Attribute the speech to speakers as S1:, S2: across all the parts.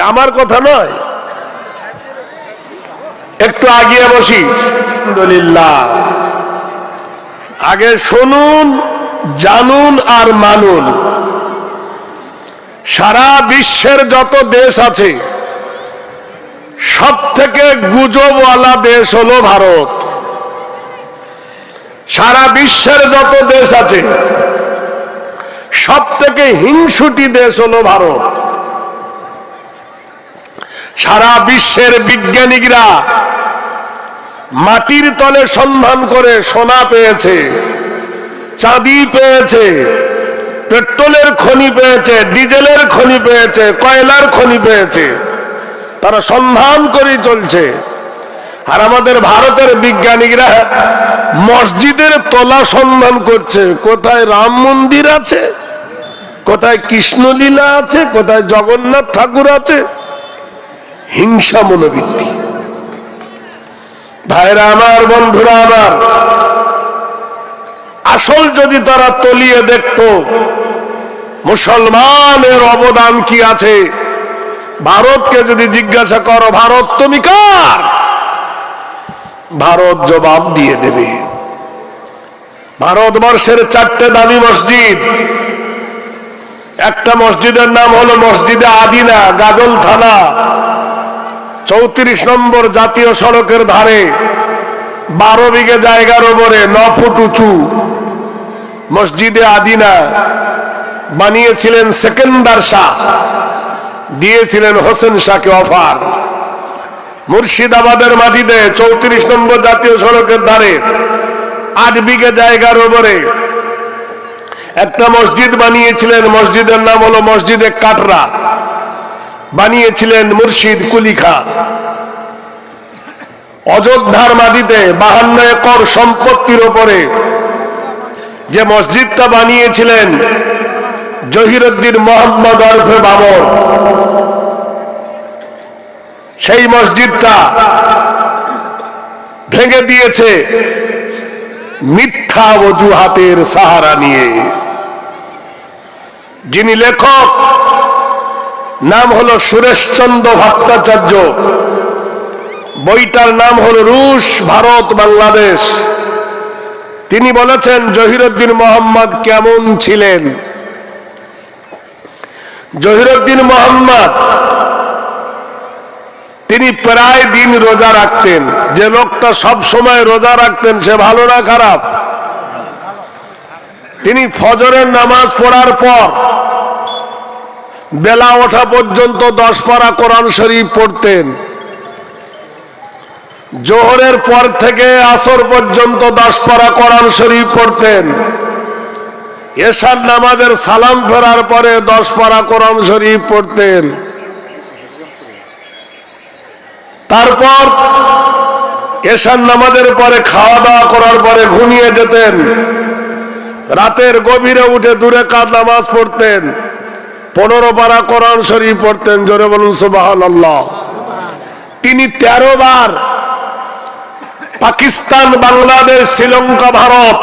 S1: আমার কথা নয়। একটু আগিয়ে বসি। আগে শুনুন, জানুন আর মানুন। সারা বিশ্বের যত দেশ আছে সব থেকে গুজবওয়ালা দেশ হলো ভারত। সারা বিশ্বের যত দেশ আছে সব থেকে হিংসুটি দেশ হলো ভারত। সারা বিশ্বের বিজ্ঞানীরা মাটির তলে সন্ধান করে সোনা পেয়েছে, চাঁদি পেয়েছে, পেট্রোলের খনি পেয়েছে, ডিজেলের খনি পেয়েছে, কয়লার খনি পেয়েছে, তারা সন্ধান করে চলছে। আর আমাদের ভারতের বিজ্ঞানীরা মসজিদের তলা সন্ধান করছে। কোথায় রাম মন্দির আছে? কোথায় কৃষ্ণলীলা আছে? কোথায় জগন্নাথ ঠাকুর আছে? হিংসা মনোবৃত্তি। ভাইরা আমার, বন্ধুরা আমার, আসল যদি তারা তলিয়ে দেখত, মুসলমানের অবদান কি আছে? ভারতকে যদি জিজ্ঞাসা করো, ভারত তুমি কার? ভারত জবাব দিয়ে দেবে। ভারতবর্ষের চারটে দামি মসজিদ। একটা মসজিদের নাম হলো মসজিদে আদিনা, গাজল থানা। চৌত্রিশ নম্বর জাতীয় সড়কের ধারে বারো বিঘে জায়গার ওপরে ন ফুট উঁচু মসজিদে আদিনা বানিয়েছিলেন সেকেন্দার শাহ, দিয়েছিলেন হোসেন শাহকে অফার। মুর্শিদাবাদের মাটিতে চৌত্রিশ নম্বর জাতীয় সড়কের ধারে আট বিঘে জায়গার ওপরে একটা মসজিদ বানিয়েছিলেন, মসজিদের নাম হলো মসজিদে কাটরা। বানিয়েছিলেন মুর্শিদ কুলিখা। অযোধ্যার মাটিতে বাহান্ন একর সম্পত্তির ওপরে যে মসজিদটা বানিয়েছিলেন, জহিরুদ্দিন মোহাম্মদ আরফে বাবর সেই মসজিদটা ভেঙে দিয়েছে মিথ্যা অজুহাতের সাহারা নিয়ে। যিনি লেখক, নাম হলো সুরেশচন্দ্র ভট্টাচার্য। বইটার নাম হলো রুশ, ভারত, বাংলাদেশ। তিনি বলেছেন, জহিরুদ্দিন মোহাম্মদ কেমন ছিলেন? জহিরুদ্দিন মোহাম্মদ তিনি প্রায় দিন রোজা রাখতেন। যে লোকটা সব সময় রোজা রাখতেন, সে ভালো না খারাপ? তিনি ফজরের নামাজ পড়ার পর বেলা ওঠা পর্যন্ত দশ পারা কোরআন শরীফ পড়তেন। জোহরের পর থেকে আসর পর্যন্ত দশ পারা কোরআন শরীফ পড়তেন। এশার নামাজের সালাম ফেরার পরে দশ পারা কোরআন শরীফ পড়তেন। তারপর এশার নামাজের পরে খাওয়া দাওয়া করার পরে ঘুমিয়ে যেতেন। রাতের গভীরে উঠে দূরে কাজ নামাজ পড়তেন। পনেরো পারা কোরআন শরীফ পড়তেন, জোরে বলুন সুবাহ তিনি তেরো বার পাকিস্তান, বাংলাদেশ, শ্রীলঙ্কা, ভারত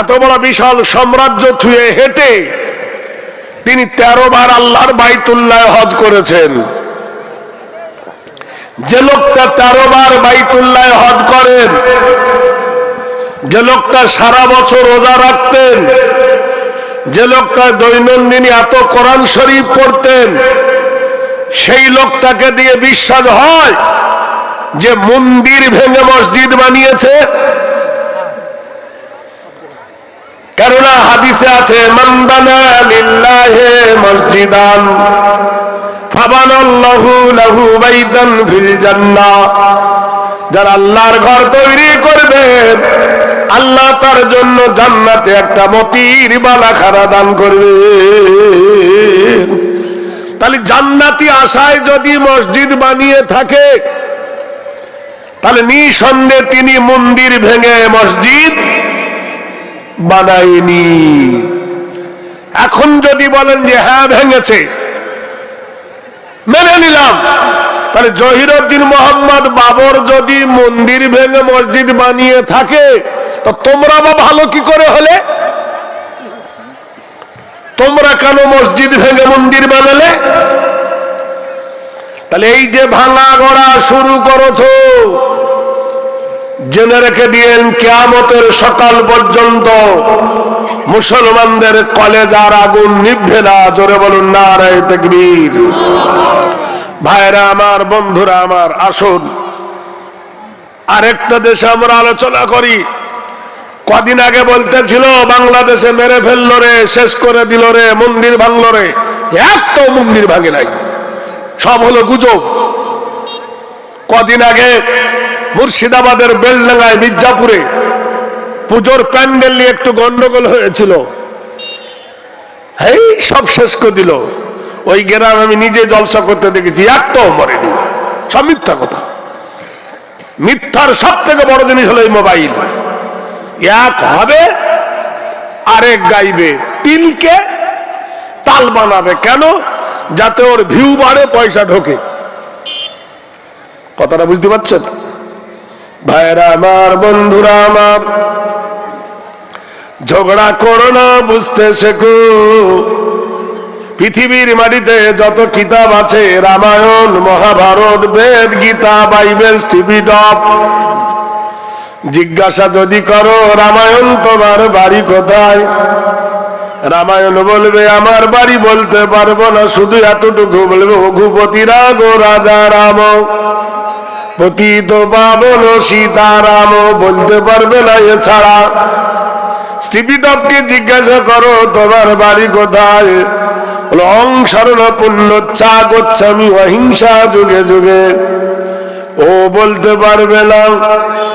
S1: এত বড় বিশাল সাম্রাজ্য থুয়ে হেঁটে তিনি তেরো বার আল্লাহর বাইতুল্লাহ হজ করেছেন। যে লোকটা তেরো বার বাইতুল্লাহ হজ করেন, যে লোকটা সারা বছর রোজা রাখতেন, যে লোকটা দৈনন্দিন এত কোরআন শরীফ পড়তেন, সেই লোকটাকে দিয়ে বিশ্বাস হয় যে মন্দির ভেঙে মসজিদ বানিয়েছে। কেননা হাদিসে আছে মন্দানা লিল্লাহে মসজিদান। যারা আল্লাহর ঘর তৈরি করবেন আল্লাহ তার জন্য জান্নাতে একটা মতির বালাখারা দান করবে। তাহলে জান্নাতি আশায় যদি মসজিদ বানিয়ে থাকে, তাহলে নিঃসন্দেহে তিনি মন্দির ভেঙে মসজিদ বানায়নি। এখন যদি বলেন যে হ্যাঁ ভেঙেছে মেনে নিলাম। তাহলে জহিরুদ্দিন মোহাম্মদ বাবর যদি মন্দির ভেঙে মসজিদ বানিয়ে থাকে, তো তোমরা বা ভালো কি করে হলে? তোমরা কেন মসজিদ ভেঙে মন্দির বানালে? তাহলে এই যে ভাঙা গড়া শুরু করেছ, জেনে রেখে দিয়েন, কেয়ামতের সকাল পর্যন্ত মুসলমানদের কলেজার আগুন নিভবে না, জোরে বলুন না রায় তেকবীর। ভাইরা আমার, বন্ধুরা আমার, আসুন। আরেকটা দেশে আমরা আলোচনা করি। কদিন আগে বলতেছিল, বাংলাদেশে মেরে ফেলল রে, শেষ করে দিল রে, মন্দির ভাঙলো রে। একটাও মন্দির ভাঙে নাই। সব হলো গুজব। কদিন আগে মুর্শিদাবাদের বেলডাঙ্গায় মির্জাপুরে পুজোর প্যান্ডেল নিয়ে একটু গন্ডগোল হয়েছিল। এই সব শেষ করে দিল। ওই গ্রাম আমি নিজে জলসা করতে দেখেছি একটাও মরেনি। সব মিথ্যা কথা। মিথ্যার সব থেকে বড় জিনিস হলো এই মোবাইল। এক হবে, আরেক গাইবে। তিলকে তাল বানাবে। কেন? যাতে ওর ভিউ বাড়ে, পয়সা ঢোকে। কথাটা বুঝতে পারছেন? ভাইরা আমার, বন্ধুরা আমার, ঝগড়া করো না, বুঝতে শেখো। পৃথিবীর মাটিতে যত কিতাব আছে, রামায়ণ, মহাভারত, বেদ, গীতা, বাইবেল জিজ্ঞাসা যদি করো, রামায়ণ তোমার বাড়ি কোথায়? রামায়ণ বলবে, আমার বাড়ি বলতে পারব না, শুধু এতটুকু বলবে রঘুপতি রাগ রাজা রাম। পতিত পাবন সীতারাম বলতে পারবে না এছাড়া। স্ত্রীপিটপকে জিজ্ঞাসা করো, তোমার বাড়ি কোথায়? লং শরণ পুণ্য চা গোচ্ছামি অহিংসা যুগে যুগে। ও বলতে পারবে না।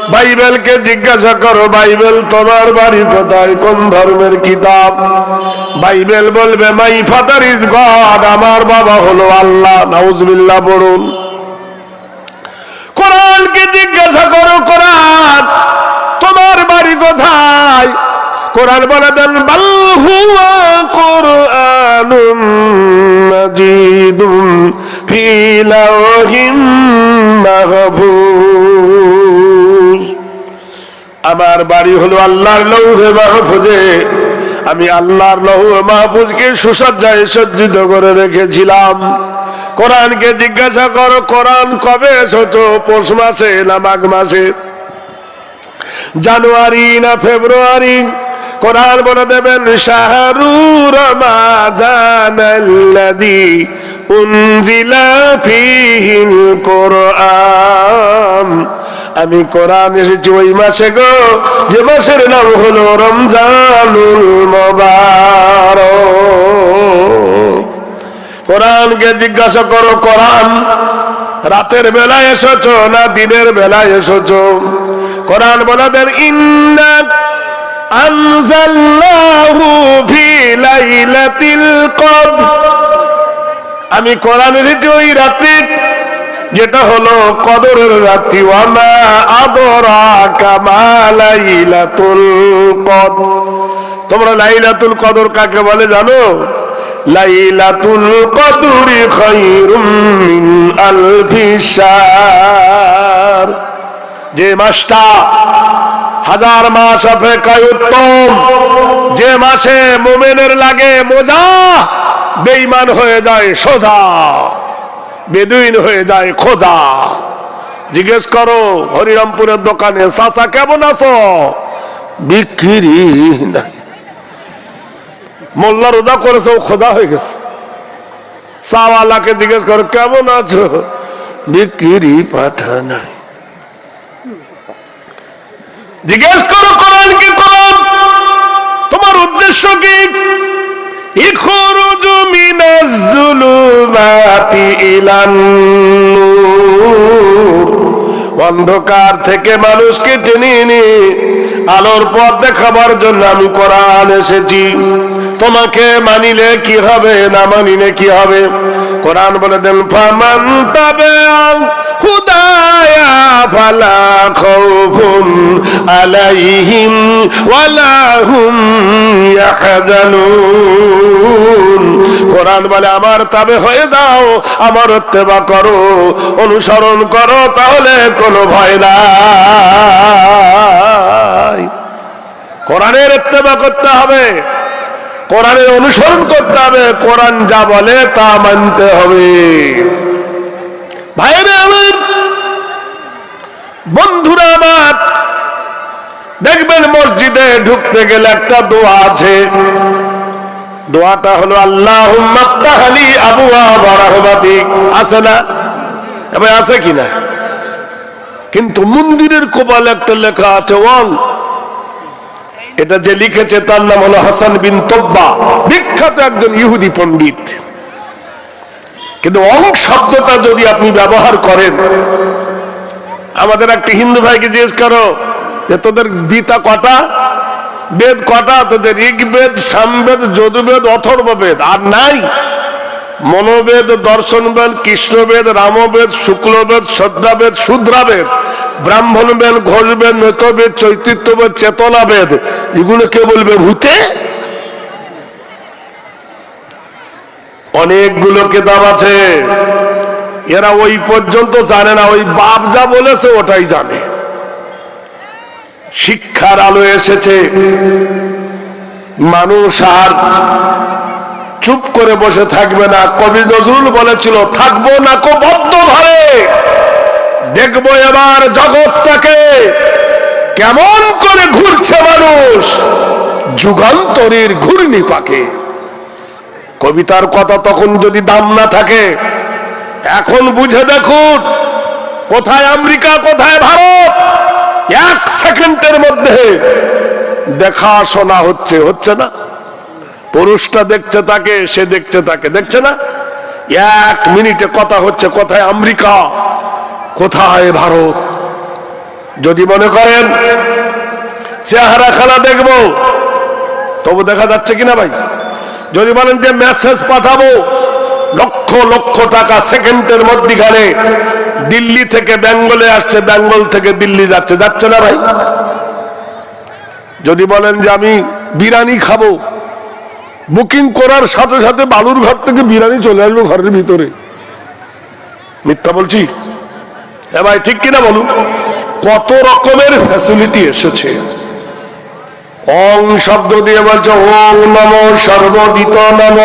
S1: বাইবেলকে জিজ্ঞাসা করো, বাইবেল তোমার বাড়ি কোথায়? কোন ধর্মের কিতাব? বাইবেল বলবে মাই ফাদার ইজ গড আমার বাবা হলো আল্লাহ। নাউজবিল্লাহ বলুন জিজ্ঞাসা করো, কোরআন তোমার বাড়ি কোথায়? কোরআন বলে দেন আমার বাড়ি হলো আল্লাহর লৌহে মাহফুজে। আমি আল্লাহর লহু মাহফুজকে সুসজ্জায় সজ্জিত করে রেখেছিলাম। কোরআনকে জিজ্ঞাসা করো, কোরআন কবে এসেছ? পৌষ মাসে না মাঘ মাসে? জানুয়ারি না ফেব্রুয়ারি? কোরআন বলে দেবেন, শাহরু রমাদানাল্লাযী উনজিলা ফীহিল কোরআন। আমি কোরআন এসেছি ওই মাসে গো, যে মাসের নাম হলো রমজানুল মোবারক। কোরআনকে জিজ্ঞাসা করো, কোরআন, রাতের বেলায় এসেছ না দিনের বেলায় এসেছ? কোরআন বলে দেন ইন্না আনজাল্লাহু ফি লাইলাতিল কদর। আমি কোরআন এনেছি ওই রাতে যেটা হলো কদরের রাত্রি। ওয়ামা আদরা কামা লাইলাতুল কদর। তোমরা লাইলাতুল কদর কাকে বলে জানো? লাইলাতুল কদরি খায়রুম মিন যে মাসটা হাজার মাস অপেক্ষায় উত্তম। যে মাসে মোমেনের লাগে মোজা বেইমান হয়ে যায় সোজা। বেদুইন হয়ে যায় খোঁজা। জিজ্ঞেস করো, হরিরামপুরের দোকানে, চাচা কেমন আছো? বিক্রি মোল্লা রোজা করেছে, ও খোঁজা হয়ে গেছে। সাওয়ালাকে জিজ্ঞেস করো, কেমন আছো? বিক্রি পাঠা নাই জিজ্ঞেস করো, কোরআন কি কোরআন? তোমার উদ্দেশ্য কি? ইখরুজু অন্ধকার থেকে মানুষকে টেনে এনে আলোর পথ দেখাবার জন্য আমি কোরআন এসেছি। তোমাকে মানিলে কি হবে, না মানিলে কি হবে? কোরআন বলে দেন, ফামান তাবে খুদায়া খাউফুন আলাইহিম ওয়ালা হুম ইয়াহজানুন। কোরআন বলে, আমার তাবে হয়ে দাও আমার অত্তেবা করো, অনুসরণ করো, তাহলে কোনো ভয় নাই। কোরআনের ইত্তেবা করতে হবে, কোরআনের অনুসরণ করতে হবে, কোরআন যা বলে তা মানতে হবে। ভাইরে আমার বন্ধুরা আমার, দেখবেন মসজিদে ঢুকতে গেলে একটা দোয়া আছে। দোয়াটা হলো আল্লাহ মাফতাহালি আবু আছে না? এবার আছে কিনা কিন্তু মন্দিরের কোপালে একটা লেখা আছে ওয়াং এটা যে লিখেছে, তার নাম হলো হাসান বিন তব্বা, বিখ্যাত একজন ইহুদি পণ্ডিত। কিন্তু অং শব্দটা যদি আপনি ব্যবহার করেন আমাদের একটা হিন্দু ভাইকে জিজ্ঞেস করো যে, তোদের গীতা কটা? বেদ কটা? তোদের ঋগ্বেদ, সামবেদ, যদুবেদ, অথর্ববেদ আর নাই। মনোবেদ, দর্শনবেদ, কৃষ্ণবেদ, রামবেদ, শুক্লবেদ শ্রদ্ধাবেদ শুদ্রাবেদ, ব্রাহ্মণবেদ, ঘোষবেদ নৈতবেদ চৈতৃত্ববেদ চেতনাবেদ। এগুলো কে বলবে, ভূতে? অনেকগুলো কেতাব আছে। এরা ওই পর্যন্ত জানে না, ওই বাপ যা বলেছে ওটাই জানে। শিক্ষার আলো এসেছে। মানুষ আর চুপ করে বসে থাকবে না। কবি নজরুল বলেছিল, থাকব না কো বদ্ধ ঘরে দেখব এবার জগৎটাকে কেমন করে ঘুরছে মানুষ। যুগান্তরের ঘূর্ণি পাকে কবিতার কথা তখন যদি দাম না থাকে এখন বুঝে দেখুন, কোথায় আমেরিকা, কোথায় ভারত? এক সেকেন্ডের মধ্যে দেখা শোনা হচ্ছে হচ্ছে না? পুরুষটা দেখছে তাকে, সে দেখছে তাকে, দেখছে না? এক মিনিটে কথা হচ্ছে, কোথায় আমেরিকা, কোথায় ভারত? যদি মনে করেন চেহারা খানা দেখব, তবু দেখা যাচ্ছে কিনা ভাই? যদি বলেন যে মেসেজ পাঠাবো লক্ষ লক্ষ টাকা সেকেন্ডের মধ্যখানে দিল্লি থেকে বেঙ্গলে আসছে, বেঙ্গল থেকে দিল্লি যাচ্ছে যাচ্ছে না ভাই? যদি বলেন যে আমি বিরিয়ানি খাব বুকিং করার সাথে সাথে বালুর ঘর থেকে বিরিয়ানি চলে আসবে ঘরের ভিতরে। মিথ্যা বলছি? এ ভাই, ঠিক কিনা বলুন? কত রকমের ফ্যাসিলিটি এসেছে? অং শব্দ দিয়ে বলছে ওং নম সর্বদিত নম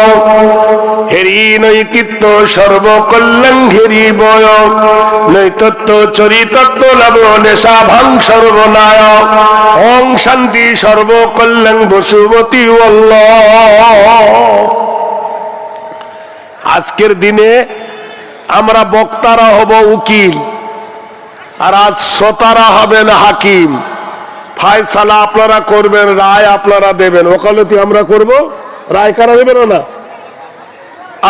S1: হেরি নৈতিত্ব সর্বকল্যাণ ঘেরি বয়। নৈতত্ব চরিতত্ব লাভ নেশা ভাং সর্বনায়। ওং শান্তি সর্বকল্যাণ বসুমতী আজকের দিনে আমরা বক্তারা হব উকিল, আর আজ শ্রোতারা হবেন হাকিম। ফায়সালা আপনারা করবেন, রায় আপনারা দেবেন। ওকালতি আমরা করব? রায় কারা দেবেন না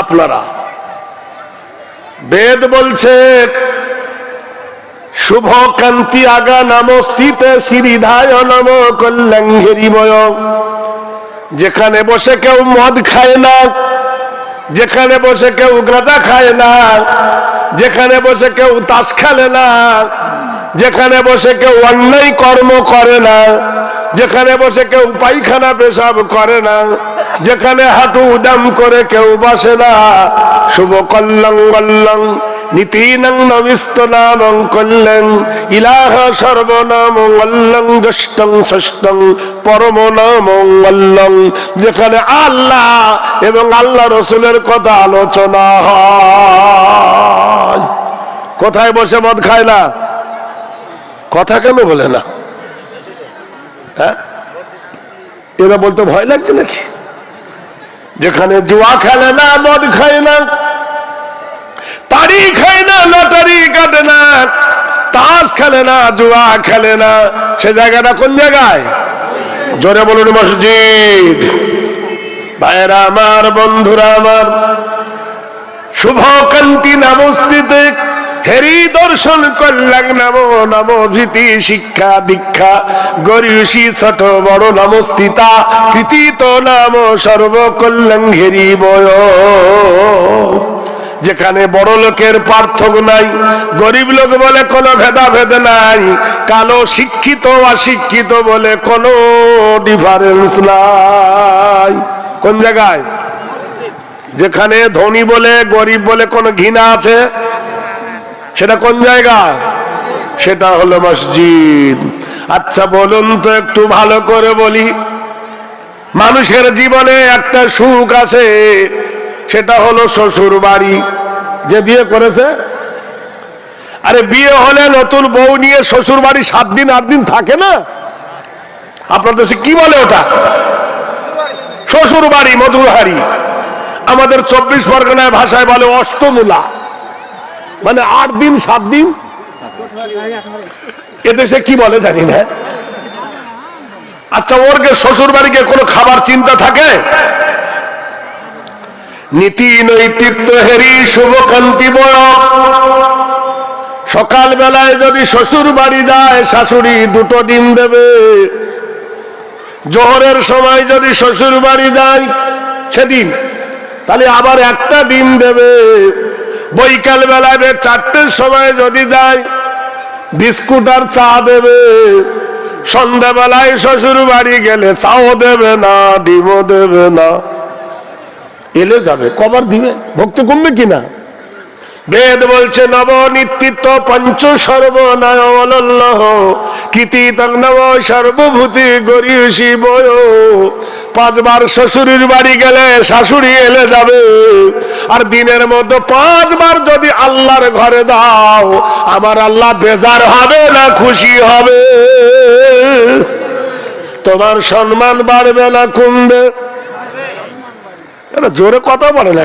S1: আপনারা। বেদ বলছে, শুভ কান্তি আগা নমস্তিত শ্রীধায় নাম কল্যাণ ঘেরিবয় যেখানে বসে কেউ মদ খায় না, যেখানে বসে কেউ গাঁজা খায় না, যেখানে বসে কেউ তাস খেলে না যেখানে বসে কেউ অন্যায় কর্ম করে না, যেখানে বসে কেউ পায়খানা পেশাব করে না, যেখানে হাঁটু উদাম করে কেউ বসে না। শুভ কল্যাণ কল্যাণ নীতিনং নবিস্ত নামং কল্যাণ ইলাহ সর্বনাম দষ্টং ষষ্টং পরম নাম যেখানে আল্লাহ এবং আল্লাহ রসুলের কথা আলোচনা কোথায় বসে মদ খায় না? কথা কেন বলে না? হ্যাঁ? এরা বলতে ভয় লাগছে নাকি? যেখানে জুয়া খেলে না, মদ খায় না তারি খায় না, লটারি কাটে না, তাস খেলে না, জুয়া খেলে না। সে জায়গাটা কোন জায়গায়? জোরে বলুন মসজিদ। ভাইয়েরা আমার, বন্ধুরা আমার শুভ কান্তি নামস্তিতে হেরি দর্শন কল্যাণ নাম নাম ভীতি শিক্ষা দীক্ষা। গরিয়সী ছোট বড় নমস্তিতা, কৃতিত নাম সর্বকল্যাণ ঘেরি বয়। যেখানে বড় লোকের পার্থক্য নাই, গরিব লোক বলে কোনো ভেদাভেদ নাই, কালো শিক্ষিত, অশিক্ষিত বলে কোনো ডিফারেন্স নাই। কোন জায়গায়? যেখানে ধনী বলে, গরিব বলে কোনো ঘৃণা আছে সেটা কোন জায়গা? সেটা হলো মসজিদ। আচ্ছা বলুন তো একটু ভালো করে বলি। মানুষের জীবনে একটা সুখ আছে, সেটা হলো শ্বশুর বাড়ি যে বিয়ে করেছে? আরে, বিয়ে হলে নতুন বউ নিয়ে শ্বশুর বাড়ি সাত দিন, আট দিন থাকে না? আপনার দেশে কি বলে ওটা? শ্বশুর বাড়ি মধুরহারি আমাদের চব্বিশ পরগনায় ভাষায় বলে অষ্টমূলা। মানে আট দিন, সাত দিন? এদেশে কি বলে জানি না। আচ্ছা ওর শ্বশুর বাড়িকে কোনো খাবার চিন্তা থাকে? নীতি নৈতিত্ব হেরি শুভকান্তি বয় সকাল বেলায় যদি শ্বশুর বাড়ি যায়, শাশুড়ি দুটো ডিম দেবে। জোহরের সময় যদি শ্বশুর বাড়ি যায়, সেদিন। তাহলে আবার একটা ডিম দেবে। বৈকাল বেলায় চারটের সময় যদি যায়, বিস্কুট আর চা দেবে। সন্ধ্যাবেলায় শ্বশুর বাড়ি গেলে চাও দেবে না, ডিমও দেবে না। এলে যাবে, কবার দিবে ভক্ত কমবে কিনা? বেদ বলছে নব নিত্যিত্ব পঞ্চ সর্বনায় কীতি নব সর্বভূতি গরি শিব পাঁচবার শ্বশুরের বাড়ি গেলে শাশুড়ি এলে যাবে। আর দিনের মধ্যে পাঁচবার যদি আল্লাহর ঘরে দাও, আমার আল্লাহ বেজার হবে না খুশি হবে। তোমার সম্মান বাড়বে না, কমবে। জোরে কথা বলে না?